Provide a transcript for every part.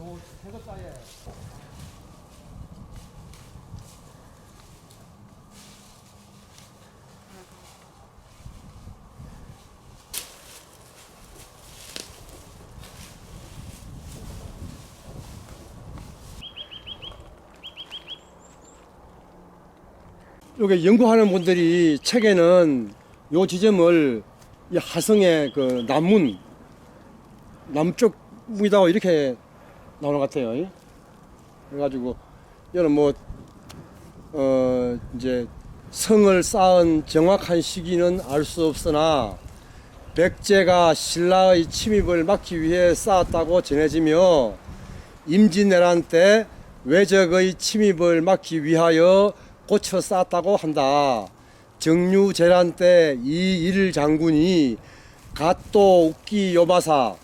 글자에. 여기 연구하는 분들이 책에는 요 지점을 이 하성의 그 남문 남쪽 문이다 이렇게 나오는 것 같아요. 예? 그래가지고 이거는 뭐 어, 이제 성을 쌓은 정확한 시기는 알 수 없으나 백제가 신라의 침입을 막기 위해 쌓았다고 전해지며 임진왜란 때 외적의 침입을 막기 위하여 고쳐 쌓았다고 한다. 정류재란 때 이 일 장군이 갓도 웃기 요마사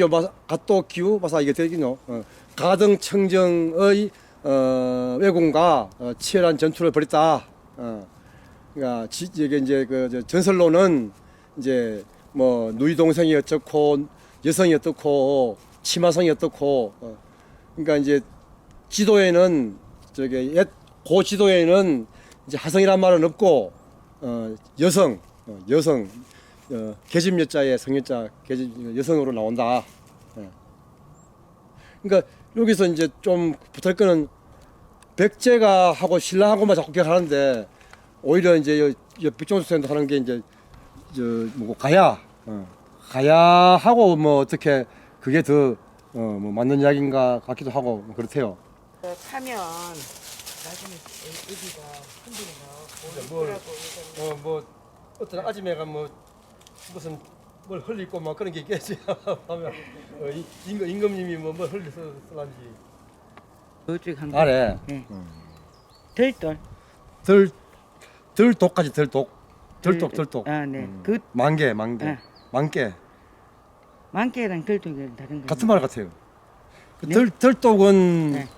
요마사 갓도 기우 마사 이게 되겠노. 어, 가등 청정의 어, 왜군과 어, 치열한 전투를 벌였다. 어. 그러니까 지, 이게 이제 그저 전설로는 이제 뭐 누이 동생이 어떻고 여성이 어떻고 치마성이 어떻고 어. 그러니까 이제 지도에는 저게 옛 고 지도에는 이제 하성이란 말은 없고 어, 여성 어, 여성 어, 계집 여자의 성여자 계집 여성으로 나온다. 예. 그러니까 여기서 이제 좀 붙을 거는 백제가 하고 신라하고만 자꾸 기억하는데 오히려 이제 백종원 선생도 하는 게 이제 저 뭐고 가야 어, 가야하고 뭐 어떻게 그게 더 어, 뭐 맞는 이야기인가 같기도 하고 뭐 그렇대요. 어, 타면 나중에 애기가 뭘- 오르라고 어 뭐 어떤 아줌매가 뭐 무슨 뭘 흘리고 막 그런 게 있겠지 하면 어, 이- 임금 임금님이 뭐뭘 흘려서 쓰란지 어죽 한 아래 들돌 덜 덜독까지 덜독 덜독 덜독 아, 네. 음. 그 만개 만개 네. 만개 만개랑 들돌이랑 다른 거. 같은 말 같아요. 그 네. 덜 덜독은 네.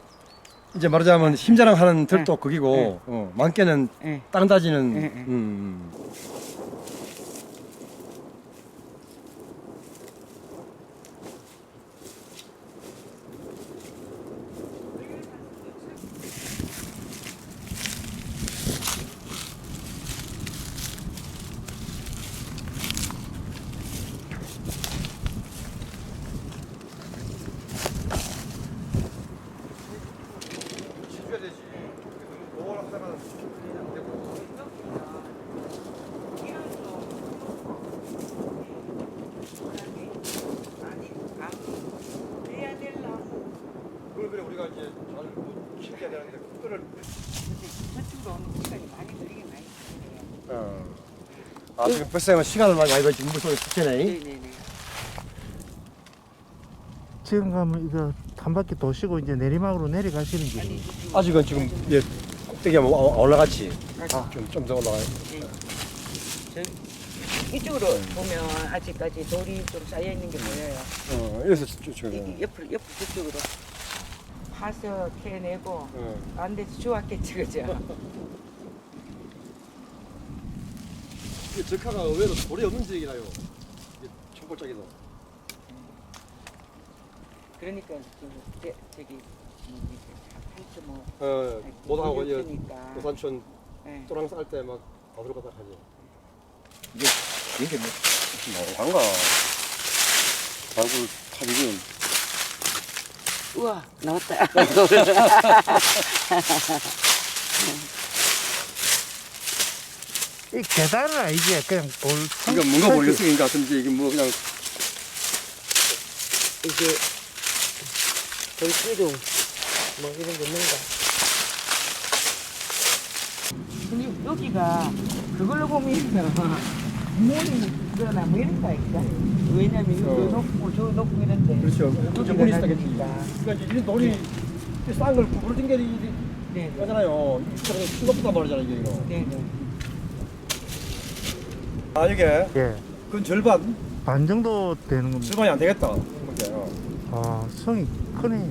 이제 말하자면 힘자랑하는 덜독 네. 그기고 네. 어, 만개는 예. 땅 다지는 네, 네. 음, 음. 지켜야 되지. 너무 하다가 안 되고. 그걸 그래 우리가 이제 잘 키워야 되는데 그거를 저쪽으로 오는 시간이 많이 걸리긴 많이 걸려요. 어. 아 지금 벌써 시간을 많이 많이 걸지 물속에 숙제네. 네네네. 지금 가면 이거 한 바퀴 도시고 이제 내리막으로 내려가시는 길이 아직은 지금 예 꼭대기 한번 와- 올라갔지. 좀좀 더 올라가요. 이쪽으로 보면 아직까지 돌이 좀 쌓여 있는 게 보여요. 어 여기서 쭉 쭉. 이 옆으로 옆으로 저쪽으로 파서 캐내고 어. 안 돼서 좋았겠지 그죠? 이게 적화가 의외로 돌이 없는 지역이라요. 이게 청골짜기도. 그러니까 그 제, 저기 뭐 한수 뭐어 못하고 이 있으니까. 노산촌 예. 또랑 쌀 때 막 어디로 가다 하지. 이게 이게 뭐 나오한가? 발굴 탑이군. 우와 나왔다. 이 계단은 아니지 그냥 돌 그러니까 뭔가 몰렸으니까 같은지 이게 뭐 그냥 이게 돌기둥 뭐 이런 게 있는가? 근데 여기가 그걸로 보면 뭐. 왜냐면 이거 어. 높고 저 높고 이런데 그렇죠. 그러니까 싼걸 구부러 네, 네, 하잖아요. 말이잖아요 이게 이거. 네, 네. 아 이게 예. 그 절반 반 정도 되는 겁니다. 절반이 안 되겠다. 이렇게. 어. 아 성이 크네.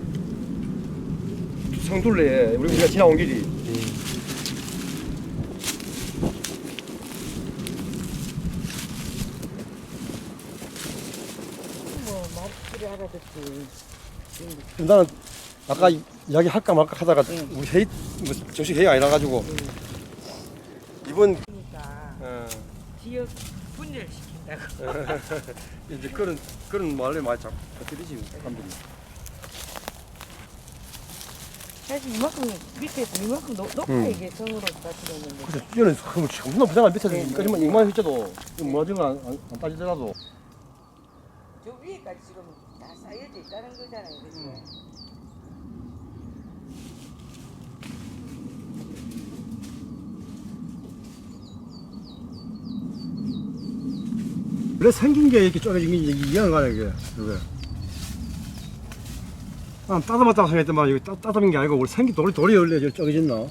성둘레에 우리 우리가 지나온 길이 예. 알아듣지. 나는 아까 이야기 할까 말까 하다가 응. 우리 회의 뭐 정식 회의 아니라 가지고 이번 그러니까 어, 지역 분열시킨다고. 이제 그런 그런 말을 많이 자꾸 드리지 감독님. 사실 이만큼 밑에서 이만큼 높, 높아 음. 이게 성으로 따지려는데. 그래서 이거는 그럼 정말 부담한 밑에서 네. 여기까지만 이만 했죠 무너진 건안 안, 안 따지더라도 저 위에까지 지금 다 쌓여져 있다는 거잖아요. 그죠? 원래 생긴 게 이렇게 쪼개진 게 이제 이해가 가요 이게 이게. 아, 따다봤다고 생각했더만 여기 따, 따다민 게 아니고 원래 생긴 돌이 돌이 이렇게 쪼개졌나?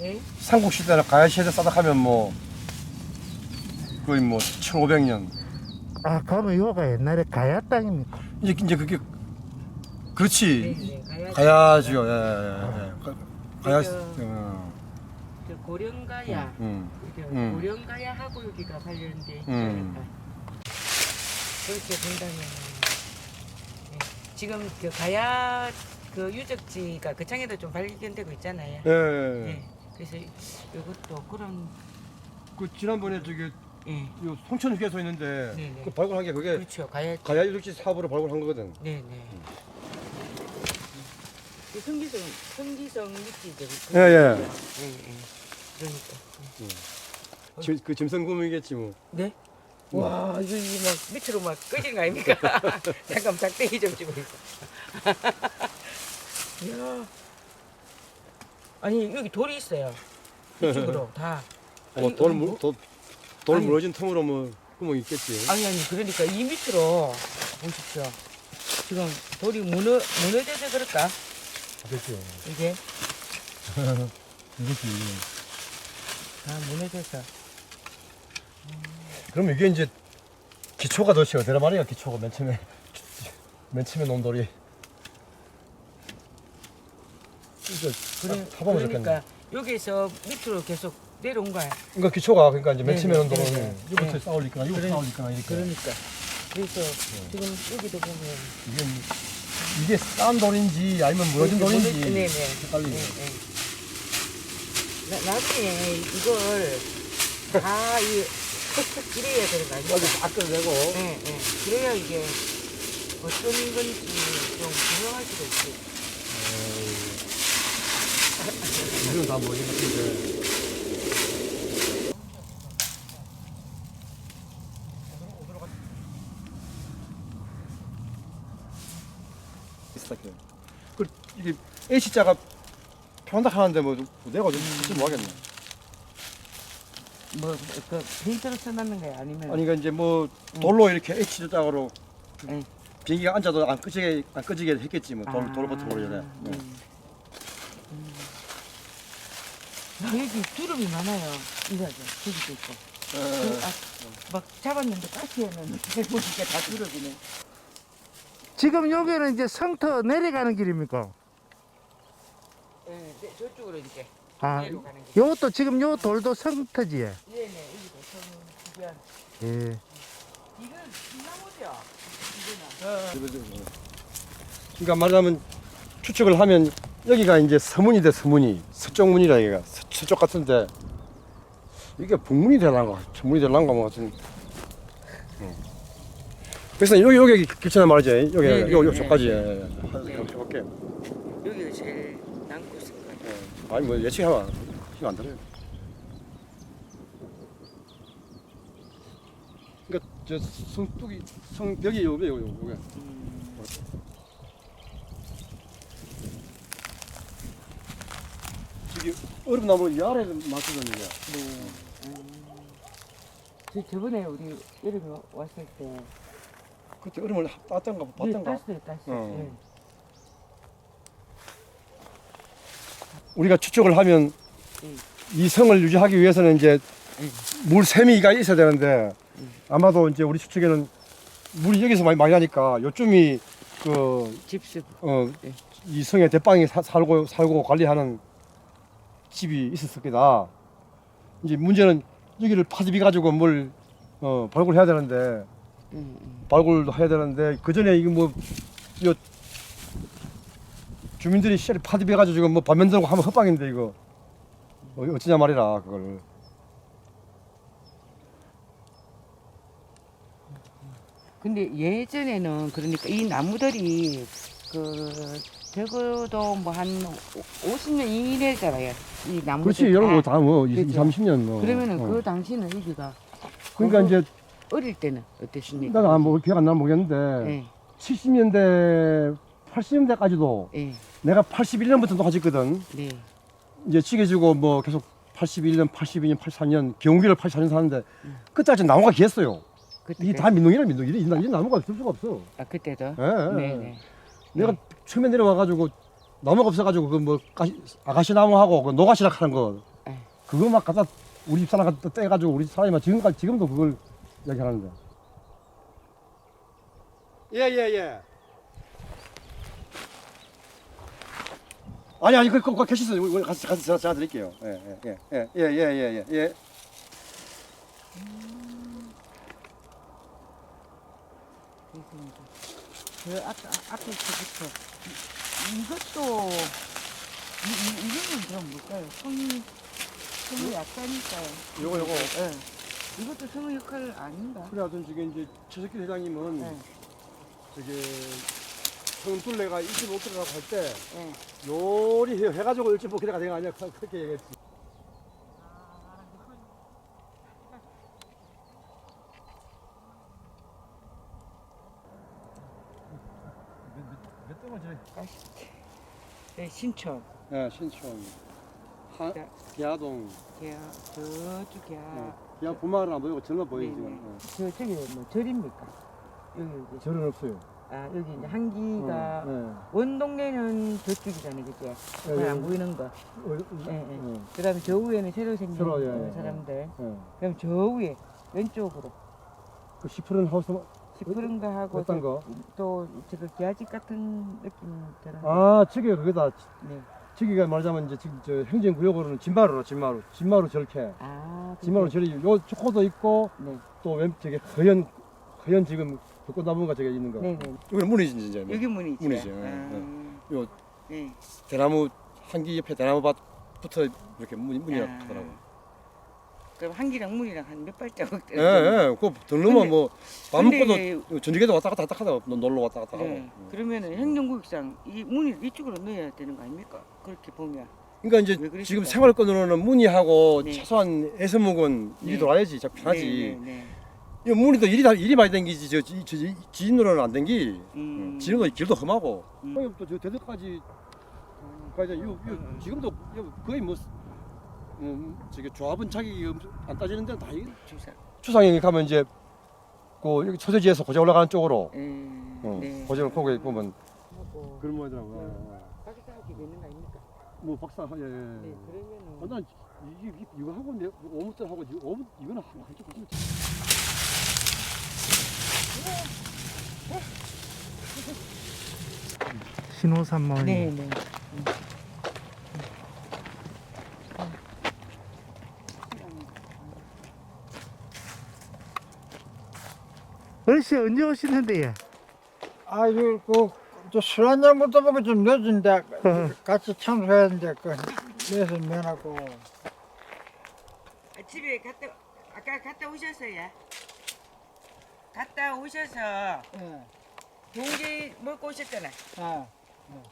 예? 삼국 시대나 가야 시대 싸닥하면 뭐 거의 뭐 1,500년 아 그러면 이거가 옛날에 가야 땅입니까? 이제 이제 그게 네, 그렇지 네. 가야. 가야지요 예, 예, 예. 가- 가야 그죠. 어, 그 고령가야. 음. 이게 음. 고령가야하고 여기가 관련돼 있지 음. 않을까. 그렇게 본다면 예. 지금 그 가야 그 유적지가 그 창에도 좀 발견되고 있잖아요. 예, 예. 예. 그래서 이것도 그런 그 지난번에 저기 예. 요 송천 휴게소 있는데 네네. 그 발굴한 게 그게 그렇죠. 가야 가야 유적지 사업으로 발굴한 거거든. 네네. 그 성기성 성기성 밑이죠. 예, 예. 예, 예. 그러니까. 지- 그 짐승구미겠지 뭐. 네? 와, 이거 이거 막 밑으로 막 꺼진 거 아닙니까? 잠깐 작대기 좀 있어. 이야. 아니, 여기 돌이 있어요. 이쪽으로 다. 어, 아니, 돌, 뭐- 물, 돌, 돌 아니. 무너진 틈으로 뭐 구멍 있겠지. 아니, 아니, 그러니까 이 밑으로 보십시오. 지금 돌이 무너, 무너져서 그럴까? 그렇죠. 이게 이것이. 다 무너져서. 그럼 이게 이제 기초가 도대체 어디라 말이야 기초가 맨 처음에 맨 처음에 놓은 돌이. 이거 그래, 타보면 좋겠네. 그러니까 여기서 밑으로 계속 내려온 거야. 그러니까 기초가 그러니까 이제 맨 네, 처음에 놓은 네, 네, 네. 네. 쌓올리거나 이거부터 그래, 쌓올리거나 이렇게. 그러니까. 그래서 지금 여기도 보면 이게 이게 싼 돌인지 아니면 무너진 이렇게 돌인지 네네. 헷갈리네. 네, 네. 나, 나중에 이걸 다 이, 이래야 되는 거 아니야? 다 끌어내고 네, 네. 그래야 이게 어떤 건지 좀 분명할 수가 있지. 이건 다 뭐지 같은데. 비슷하게. 그 이게 H자가 편다 하는데 뭐 내가 좀 무슨 뭐 하겠네. 뭐, 그, 페인트를 써놨는 거야? 아니면? 아니 그러니까 이제 뭐 돌로 이렇게 H자로 응. 비행기가 앉아도 안 끄지게 안 끄지게 했겠지 뭐 돌, 돌 버튼 모르잖아. 음. 음. 야, 여기 주름이 많아요. 이거죠. 저기도 있고. 그, 아, 막 잡았는데 가스에는 보니까 다 주름이네. 지금 여기는 이제 성터 내려가는 길입니까? 네, 네, 저쪽으로 이렇게 아 길. 요것도 지금 요 돌도 성터지. 네네, 여기도 성 주변. 예. 이건 나무죠? 이거는. 그러니까 말하자면 추측을 하면 여기가 이제 서문이 돼 서문이 서쪽 문이라 여기가 서- 서쪽 같은데 이게 북문이 되란가 천문이 되란가 뭐 하여튼 응. 그래서 여기 여기 길치나 말이지 여기 네, 여기 네, 여기 네. 저까지 예, 예. 네. 한번 해볼게 여기가 제일 남고 있을 것 같아요. 예. 아니 뭐 예측하면 힘안 들어요 그러니까 저 성뚝이 성 여기 여기 여기 여기 저 얼음 나무 이 아래를 맞추거든요. 저, 저번에 우리 여름에 왔을 때 그때 얼음을 땄던가 예, 봤던가. 땄어요, 땄어요. 어. 예. 우리가 추측을 하면 음. 이 성을 유지하기 위해서는 이제 음. 물 세미가 있어야 되는데 아마도 이제 우리 추측에는 물이 여기서 많이 많이 나니까 요쯤이 그 집습. 어, 네. 이 성의 대빵이 사- 살고 살고 관리하는 집이 있었을 거다. 이제 문제는 여기를 파집이 가지고 뭘 어, 발굴해야 되는데. 발굴도 해야 되는데 그 전에 이거 뭐요 주민들이 씨를 파집해 가지고 지금 뭐 반면 들고 하면 헛방인데 이거 어, 어쩌냐 말이라 그걸. 근데 예전에는 그러니까 이 나무들이 그 적어도 뭐 한 50년 이내잖아요. 이 나무들. 그렇지 이런 거 다뭐 그렇죠. 20, 30년 뭐. 그러면은 어. 그 당시는 여기가 그러니까 이제 어릴 때는 어땠습니까? 내가 뭐 기억 안 나면 모르겠는데 예, 70년대 80년대까지도 예, 내가 81년부터 녹아졌거든. 네. 이제 치게지고 뭐 계속 81년, 82년, 84년 경기를 84년 사는데 그때까지 나무가 기했어요. 그때 이게 다 민둥이라 민둥이. 이 나- 이 나무가 없을 수가 없어. 아 그때도. 예, 예, 네, 예. 네. 내가 처음에 내려와가지고 나무가 없어가지고 그 뭐 아가씨 나무하고 그 노가시락 하는 거 예. 그거 막 갖다 우리 집 사람 갖다 떼가지고 우리 집 사람이 막 지금까지 지금도 그걸 얘기하는데. 예예 예. 아니 아니 그거 계시어요. 우리 같이 같이 제가, 제가 드릴게요. 예예예예예예 예 예, 예, 예. 그렇습니다. 그 아까 앞에서부터 이- 이것도 이, 이, 이거는 그럼 뭘까요? 성이 성이 약하니까요. 요거 요거. 예. 이것도 성의 역할 아닌가? 그래 하여튼 지금 이제 최석길 회장님은 예. 저기 성둘레가 25kg라고 할 때 예. 요리 해- 해가지고 25kg가 된거 아니야? 그- 그렇게 얘기했지. 저 네, 신촌. 예, 신촌, 하, 자. 기아동, 걔야 저쪽이야. 예. 기아 부마는 안 보이고 젊어 보이지 네네. 지금. 예. 저 저기 뭐 절입니까? 여기 이제 절은 없어요. 아 여기 이제 한기가 예, 원 동네는 저쪽이잖아요, 그죠? 예. 잘안 보이는 거. 어, 어, 예, 예. 예. 그 다음에 저 위에는 새로 생긴 새로, 예, 그 예, 사람들. 예. 그럼 저 위에 왼쪽으로 그 시푸른 하우스 시푸른가 하고 어떤 거? 또 저거 기아집 같은 느낌 들어. 아, 저기가 그거다. 네. 저기가 말하자면 이제 지금 저 행정구역으로는 진마루로 진마루, 진마루 절캐. 아. 진마루 절이 요 초코도 있고 네. 또왼 저기 허연 허연 지금 벚꽃나무가 저기 있는 거. 네, 네. 이거는 문이지 이제. 여기 문이죠. 문이죠, 예, 아, 요 네. 대나무 한기 옆에 대나무 밭부터 이렇게 문이 문이라고 아. 하더라고. 그럼 한 기랑 문이랑 한 몇 발자국 예, 예. 그거 근데- 뭐 밥 근데 먹고도 전주에도 왔다 갔다 왔다 갔다 너- 놀러 왔다 갔다 하고. 네. 그러면은 행정구역상 이 문을 이쪽으로 넣어야 되는 거 아닙니까? 그렇게 보면. 그러니까 이제 왜 그러실까요? 지금 생활권으로는 문이하고 네. 최소한 애서목은 일이 네. 돌아야지 자 편하지. 네, 네, 이 문이도 일이 다 일이 많이 댕기지 저, 지- 저, 지- 지인으로는 안 댕기. 네. 음. 지금도 길도 험하고. 음. 형님부터 저 대덕까지 가자. 요, 요 지금도 요 거의 뭐 음, 저기 조합은 자기 안 따지는 데는 다 이- 주사. 추상에 가면 이제 그 여기 소재지에서 고자 올라가는 쪽으로 음. 어, 네. 고자 거기 보면 하고 그런. 박사 학위 있는 거 아닙니까? 뭐 박사 예. 예. 네. 그러면은 아, 난 이게 이- 이거 하고 내 오무들 하고 이거 오무 이거는 한 한쪽 같은 신호산마을. 네, 네. 어르신 언제 오시는데 요? 아유, 그, 저술 한잔 먹다 보면 좀 늦은데, 같이 참석했는데, 그, 그래서 면하고. 아, 집에 갔다 아까 갔다 오셨어요? 갔다 오셔서 예, 동지 먹고 오셨잖아. 아,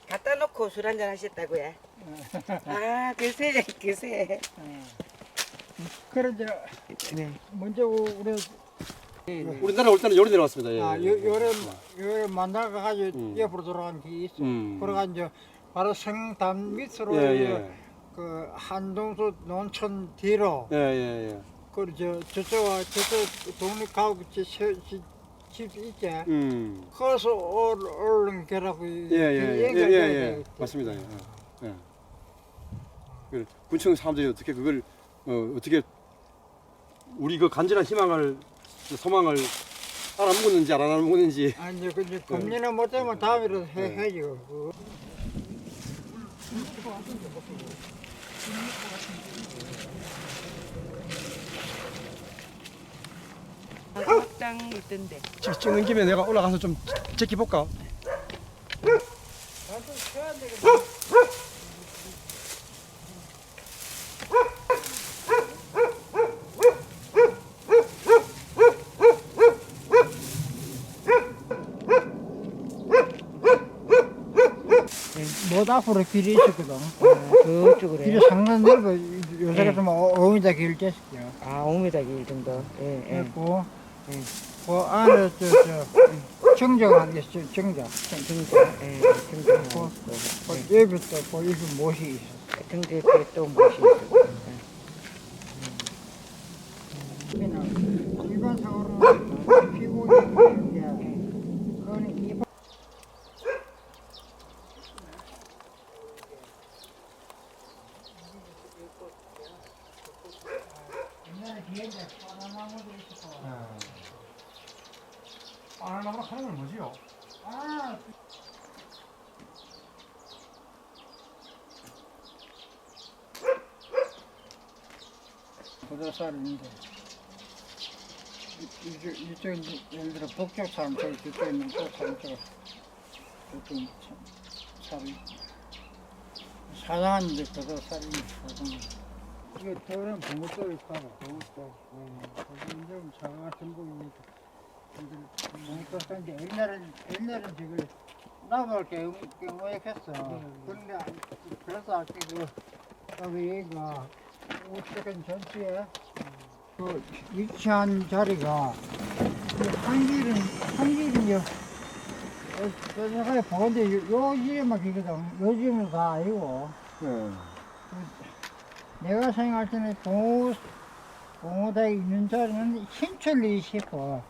갖다 놓고 술 한잔 하셨다고요? 아, 글쎄, 글쎄. 예. 그래, 저, 네. 먼저, 우리, 우리나라 올 때는 요리 내려왔습니다. 예. 아, 요, 요래, 요래 만나가지고 음. 옆으로 돌아간 게 있어. 음. 그래가지고, 바로 성담 밑으로, 예, 예. 그, 한동수 농촌 뒤로, 예, 예, 예. 그, 저, 저쪽와 저쪽 동네 가고, 집, 있지? 음. 거기서 얼, 얼른 개라고. 예, 예, 예, 예, 예, 맞습니다. 예, 예. 그 군청 사람들이 어떻게 그걸 어, 어떻게 우리 그 간절한 희망을 소망을 알아먹었는지 안 알아먹었는지 아니 이제 그 이제 금리는 못하면 다음이라도 해 네. 해죠. 그 확장 있던데. 찍- 찍는 김에 내가 올라가서 좀 제끼 볼까? 못 앞으로 길이 있었거든. 그쪽으로. 길이 상당 넓어. 요새가 예. 좀 5m 길 됐어요. 아, 5m 길 정도. 예, 예. 그리고 예. 그 안에 저, 저게 있어요. 정정. 정자. 예, 정자. 그, 그 여기부터 그 이렇게 못이 있어. 정자 옆에 또 무엇이 있어. 일반적으로 피고이 이런 게 그거는 이 옛날에 뒤에 이제 바나나무도 있었고 바나나무 하는 건 뭐지요? 아 부도살인데 이쪽 이쪽 이제 예를 들어 북쪽 저기 뒤쪽에 있는 또 사람 저거 보통 살이 사장한데 부도살이 사장 이게 더는 봉고도 있고 봉고도 거기 이제 사과 있는데 봉고도 산데 옛날엔 옛날엔 저걸 나갈 게 경우했어. 근데 안- 그래서 아까 그 여기 얘가 우측은 전체에 그 위치한 자리가 그 한길은 한길은 요. 저저에 보는데 요, 요 집에만 기거든. 요 집은 다 아니고. 예. 내가 생각할 때는 공호 공호대에 있는 자리는 신철리 싶어